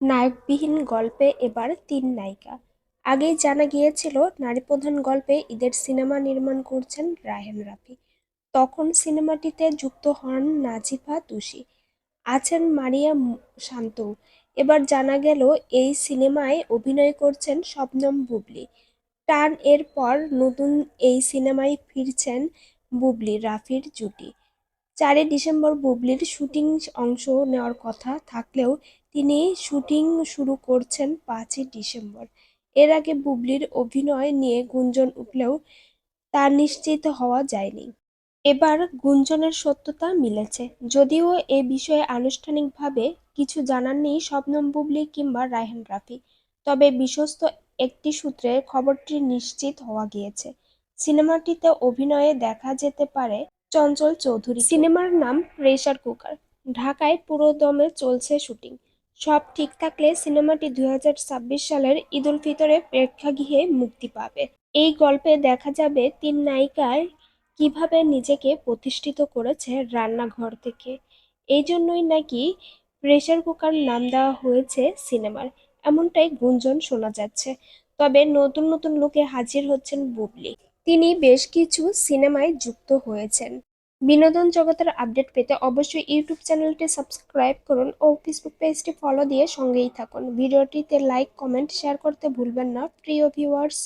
নায়কবিহীন গল্পে এবার তিন নায়িকা। আগেই জানা গিয়েছিল, নারীপ্রধান গল্পে ঈদের সিনেমা নির্মাণ করছেন রায়হান রাফি। তখন সিনেমাটিতে যুক্ত হন নাজিফা তুষি আছেন মারিয়া শান্তও এবার জানা গেল, এই সিনেমায় অভিনয় করছেন শবনম বুবলি। টান এর পর নতুন এই সিনেমায় ফিরছেন বুবলি, রাফির জুটি। চারই ডিসেম্বর বুবলির শুটিং অংশ নেওয়ার কথা থাকলেও তিনি শুটিং শুরু করছেন পাঁচই ডিসেম্বর। এর আগে বুবলির অভিনয় নিয়ে গুঞ্জন উঠলেও তা নিশ্চিত হওয়া যায়নি। এবার গুঞ্জনের সত্যতা মিলেছে। যদিও এ বিষয়ে আনুষ্ঠানিকভাবে কিছু জানাননি শবনম বুবলি কিংবা রায়হান রাফি, তবে বিশ্বস্ত একটি সূত্রে খবরটি নিশ্চিত হওয়া গিয়েছে। সিনেমাটিতে অভিনয়ে দেখা যেতে পারে চঞ্চল চৌধুরী সিনেমার নাম প্রেসার কুকার। ঢাকায় পুরোদমে চলছে শুটিং। সব ঠিক থাকলে সিনেমাটি দুই হাজার ছাব্বিশ সালের ঈদুল ফিতরে প্রেক্ষাগৃহে মুক্তি পাবে। এই গল্পে দেখা যাবে তিন নায়িকায় কীভাবে নিজেকে প্রতিষ্ঠিত করেছে রান্নাঘর থেকে। এই জন্যই নাকি প্রেসার কুকার নাম দেওয়া হয়েছে সিনেমার। এমনটাই গুঞ্জন শোনা যাচ্ছে। তবে নতুন নতুন লোকে হাজির হচ্ছেন বুবলি। তিনি বেশ কিছু সিনেমায় যুক্ত হয়েছেন। বিনোদন জগতের আপডেট পেতে অবশ্যই ইউটিউব চ্যানেলটি সাবস্ক্রাইব করুন ও ফেসবুক পেজটি ফলো দিয়ে সঙ্গেই থাকুন। ভিডিওটিতে লাইক, কমেন্ট, শেয়ার করতে ভুলবেন না। প্রিয় ভিউয়ার্স।